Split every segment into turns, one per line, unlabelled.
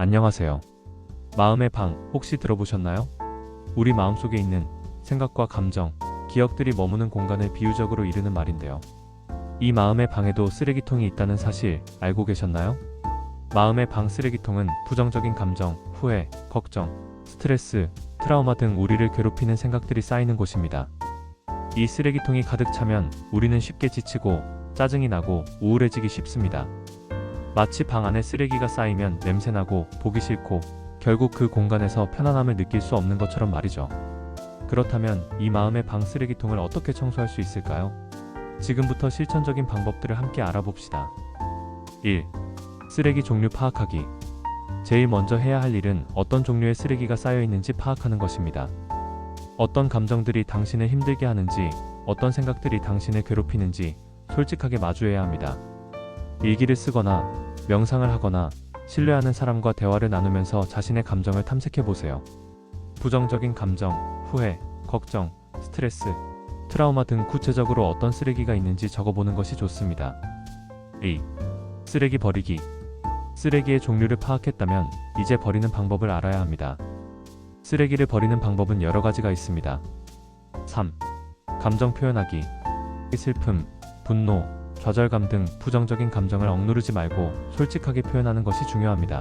안녕하세요. 마음의 방 혹시 들어보셨나요? 우리 마음속에 있는 생각과 감정, 기억들이 머무는 공간을 비유적으로 이르는 말인데요. 이 마음의 방에도 쓰레기통이 있다는 사실 알고 계셨나요? 마음의 방 쓰레기통은 부정적인 감정, 후회, 걱정, 스트레스, 트라우마 등 우리를 괴롭히는 생각들이 쌓이는 곳입니다. 이 쓰레기통이 가득 차면 우리는 쉽게 지치고 짜증이 나고 우울해지기 쉽습니다. 마치 방 안에 쓰레기가 쌓이면 냄새나고 보기 싫고 결국 그 공간에서 편안함을 느낄 수 없는 것처럼 말이죠. 그렇다면 이 마음의 방 쓰레기통을 어떻게 청소할 수 있을까요? 지금부터 실천적인 방법들을 함께 알아봅시다. 1. 쓰레기 종류 파악하기. 제일 먼저 해야 할 일은 어떤 종류의 쓰레기가 쌓여 있는지 파악하는 것입니다. 어떤 감정들이 당신을 힘들게 하는지, 어떤 생각들이 당신을 괴롭히는지 솔직하게 마주해야 합니다. 일기를 쓰거나 명상을 하거나 신뢰하는 사람과 대화를 나누면서 자신의 감정을 탐색해 보세요. 부정적인 감정, 후회, 걱정, 스트레스, 트라우마 등 구체적으로 어떤 쓰레기가 있는지 적어보는 것이 좋습니다. 2. 쓰레기 버리기. 쓰레기의 종류를 파악했다면 이제 버리는 방법을 알아야 합니다. 쓰레기를 버리는 방법은 여러 가지가 있습니다. 3. 감정 표현하기. 슬픔, 분노, 좌절감 등 부정적인 감정을 억누르지 말고 솔직하게 표현하는 것이 중요합니다.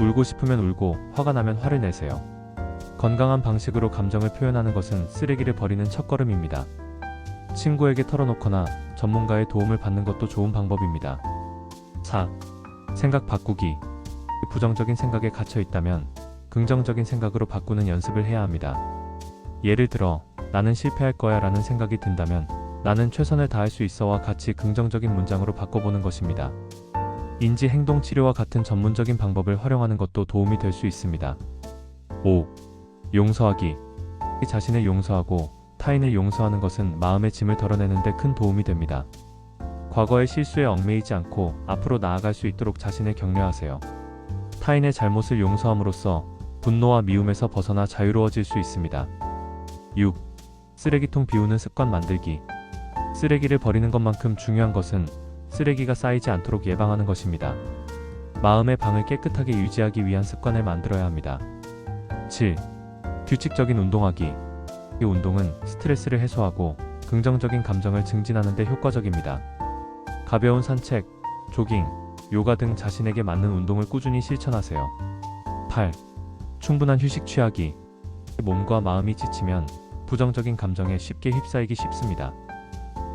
울고 싶으면 울고 화가 나면 화를 내세요. 건강한 방식으로 감정을 표현하는 것은 쓰레기를 버리는 첫걸음입니다. 친구에게 털어놓거나 전문가의 도움을 받는 것도 좋은 방법입니다. 4. 생각 바꾸기. 부정적인 생각에 갇혀 있다면 긍정적인 생각으로 바꾸는 연습을 해야 합니다. 예를 들어, 나는 실패할 거야 라는 생각이 든다면 나는 최선을 다할 수 있어와 같이 긍정적인 문장으로 바꿔보는 것입니다. 인지 행동 치료와 같은 전문적인 방법을 활용하는 것도 도움이 될 수 있습니다. 5. 용서하기. 자신을 용서하고 타인을 용서하는 것은 마음의 짐을 덜어내는데 큰 도움이 됩니다. 과거의 실수에 얽매이지 않고 앞으로 나아갈 수 있도록 자신을 격려하세요. 타인의 잘못을 용서함으로써 분노와 미움에서 벗어나 자유로워질 수 있습니다. 6. 쓰레기통 비우는 습관 만들기. 쓰레기를 버리는 것만큼 중요한 것은 쓰레기가 쌓이지 않도록 예방하는 것입니다. 마음의 방을 깨끗하게 유지하기 위한 습관을 만들어야 합니다. 7. 규칙적인 운동하기. 이 운동은 스트레스를 해소하고 긍정적인 감정을 증진하는 데 효과적입니다. 가벼운 산책, 조깅, 요가 등 자신에게 맞는 운동을 꾸준히 실천하세요. 8. 충분한 휴식 취하기. 몸과 마음이 지치면 부정적인 감정에 쉽게 휩싸이기 쉽습니다.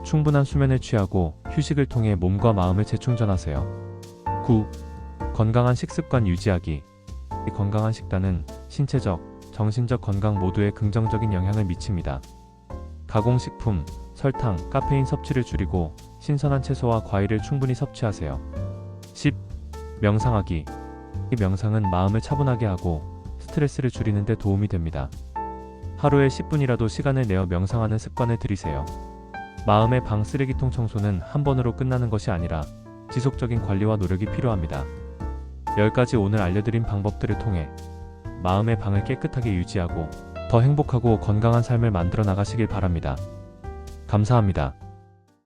충분한 수면을 취하고 휴식을 통해 몸과 마음을 재충전하세요. 9. 건강한 식습관 유지하기. 이 건강한 식단은 신체적, 정신적 건강 모두에 긍정적인 영향을 미칩니다. 가공식품, 설탕, 카페인 섭취를 줄이고 신선한 채소와 과일을 충분히 섭취하세요. 10. 명상하기. 이 명상은 마음을 차분하게 하고 스트레스를 줄이는 데 도움이 됩니다. 하루에 10분이라도 시간을 내어 명상하는 습관을 들이세요. 마음의 방 쓰레기통 청소는 한 번으로 끝나는 것이 아니라 지속적인 관리와 노력이 필요합니다. 10가지 오늘 알려드린 방법들을 통해 마음의 방을 깨끗하게 유지하고 더 행복하고 건강한 삶을 만들어 나가시길 바랍니다. 감사합니다.